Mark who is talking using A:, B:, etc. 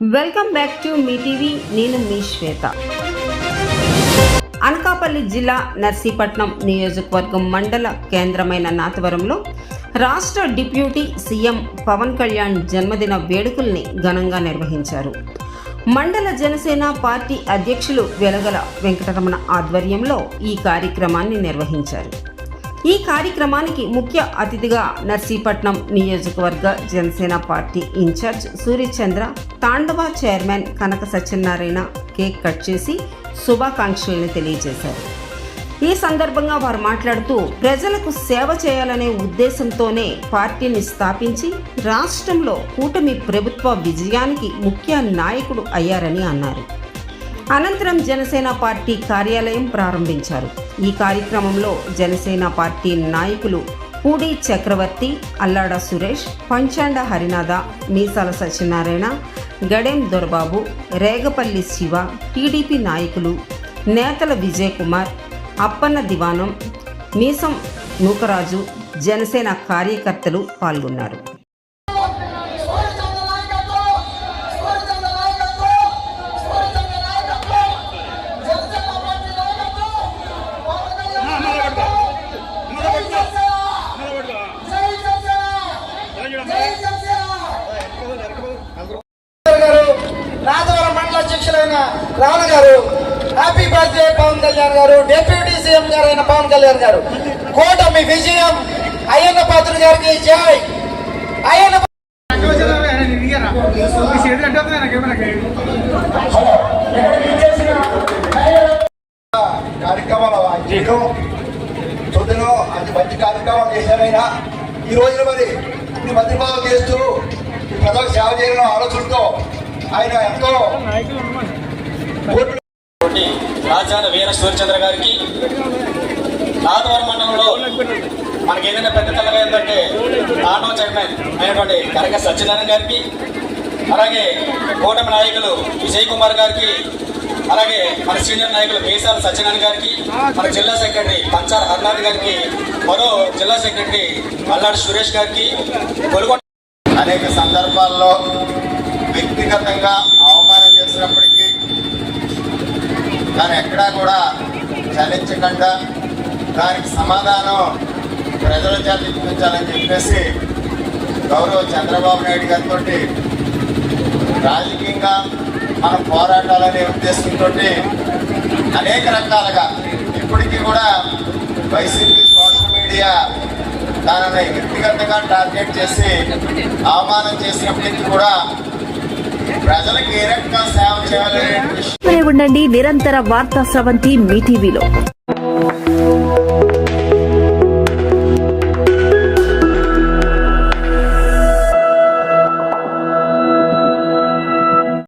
A: Welcome back to మీ TV నేను మీ శ్వేత. అనకాపల్లి జిల్లా నర్సీపట్నం నియోజకవర్గం మండల కేంద్రమైన నాతవరంలో రాష్ట్ర డిప్యూటీ సీఎం పవన్ కళ్యాణ్ జన్మదిన వేడుకల్ని ఘనంగా నిర్వహించారు. మండల జనసేన పార్టీ అధ్యక్షులు వెలగల వెంకటరమణ ఆధ్వర్యంలో ఈ కార్యక్రమాన్ని నిర్వహించారు. ఈ కార్యక్రమానికి ముఖ్య అతిథిగా నర్సీపట్నం నియోజకవర్గ Janasena party incharge Suryachandra Tandava chairman Kanaka Satyanarayana cake cut చేసి శుభాకాంక్షలను తెలియజేశారు. ఈ సందర్భంగా వారు మాట్లాడుతూ ప్రజలకు సేవ చేయాలనే ఉద్దేశంతోనే పార్టీని స్థాపించి రాష్ట్రంలో కూటమి ప్రభుత్వ విజయానికి ముఖ్య నాయకుడు అయ్యారని అన్నారు. అనంతరం జనసేన పార్టీ కార్యాలయం ప్రారంభించారు. ఈ కార్యక్రమంలో జనసేన పార్టీ నాయకులు పూడి చక్రవర్తి అల్లాడ సురేష్ పంచాండ హరినాథ మీసాల సత్యనారాయణ గడెం దొరబాబు రేగపల్లి శివ టీడీపీ నాయకులు నేతల విజయ్ కుమార్ అప్పన్న దివానం మీసం నూకరాజు జనసేన కార్యకర్తలు పాల్గొన్నారు.
B: అధ్యక్షులైన రావణ గారు. హ్యాపీ బర్త్డే పవన్ కళ్యాణ్ గారు. డిప్యూటీ సీఎం గారైన పవన్ కళ్యాణ్ గారు. కూటమి విజయం. అయ్యన్న పాత్ర గారికి జై. అయ్యన్న
C: కార్యక్రమాలు చూద్దాం అది మంచి కార్యక్రమాలు చేశారైనా ఈ రోజున మరి ఈ మధ్యభావం చేస్తూ ఈ ప్రజలకు సేవ చేయడం ఆలోచనతో ఆయన ఎంతో
D: రాజాన వీర సూర్యచంద్ర గారికి. నాదవరం మండలంలో మనకి ఏదైనా పెద్ద తెల్లగా ఏంటంటే ఆటో చైర్మన్ అయినటువంటి కనక సత్యనారాయణ గారికి అలాగే కూటమి నాయకులు విజయ్ కుమార్ గారికి అలాగే మన సీనియర్ నాయకులు మీసాల సత్యనారాయణ గారికి మన జిల్లా సెక్రటరీ పంచార్ హర్నాథ్ గారికి మరో జిల్లా సెక్రటరీ మల్లాడి సురేష్ గారికి గొలుగొండ
C: అనేక సందర్భాల్లో వ్యక్తిగతంగా అవమానం చేసినప్పటికీ దాన్ని ఎక్కడా కూడా చలించకుండా దానికి సమాధానం ప్రజల చేత ఇప్పించాలని చెప్పేసి గౌరవ చంద్రబాబు నాయుడు గారితో రాజకీయంగా మనం పోరాటాలనే ఉద్దేశంతో అనేక రకాలుగా ఇప్పటికీ కూడా వైసీపీ సోషల్ మీడియా దానిని వ్యక్తిగతంగా టార్గెట్ చేసి అవమానం చేసినప్పటికీ కూడా ప్రజలకు ఏ రకంగా సేవ చేయాలనే విషయం
E: ఉండండి నిరంతర వార్తా స్రవంతి మీ టీవీలో.